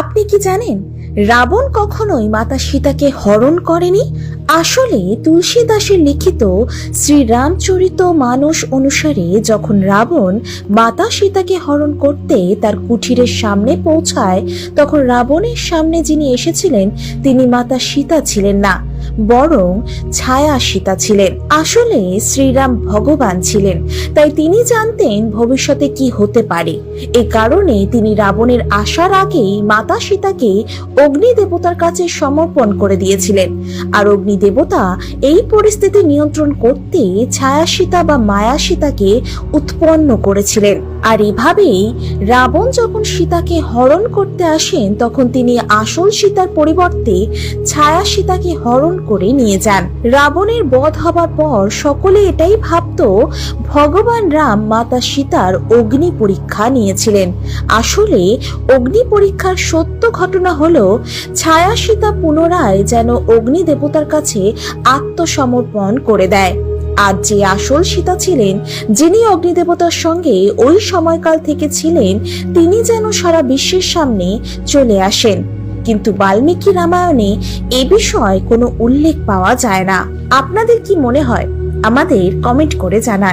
আপনি কি জানেন, রাবণ কখনোই মাতা সীতাকে হরণ করেনি? আসলে তুলসীদাসের লিখিত শ্রীরামচরিত মানুষ অনুসারে যখন রাবণ মাতা সীতাকে হরণ করতে তার কুঠিরের সামনে পৌঁছায়, তখন রাবণের সামনে যিনি এসেছিলেন, তিনি মাতা সীতা ছিলেন না। বরং ছায়া সীতা ছিলেন। আসলে শ্রীরাম ভগবান ছিলেন, তাই তিনি জানতেন ভবিষ্যতে কি হতে পারে। এ কারণে তিনি রাবণের আসার আগেই মাতা সীতাকে অগ্নি দেবতার কাছে সমর্পণ করে দিয়েছিলেন। আর অগ্নি দেবতা এই পরিস্থিতি নিয়ন্ত্রণ করতে ছায়া সীতা বা মায়া সীতাকে উৎপন্ন করেছিলেন। আর এভাবেই রাবণ যখন সীতাকে হরণ করতে আসেন, তখন তিনি আসল সীতার পরিবর্তে ছায়া সীতাকে হরণ করে নিয়ে যান। রাবণের বধ হবার পর সকলে এটাই ভাবতো, ভগবান রাম মাতা সীতার অগ্নি পরীক্ষা নিয়েছিলেন। আসলে অগ্নি পরীক্ষার সত্য ঘটনা হল, ছায়া সীতা পুনরায় যেন অগ্নি দেবতার কাছে আত্মসমর্পণ করে দেয়। আর যে আসল সীতা ছিলেন, যিনি অগ্নিদেবতার সঙ্গে ওই সময়কাল থেকে ছিলেন, তিনি যেন সারা বিশ্বের সামনে চলে আসেন। কিন্তু বাল্মীকি রামায়ণে এ বিষয়ে কোনো উল্লেখ পাওয়া যায় না। আপনাদের কি মনে হয়? আমাদের কমেন্ট করে জানান।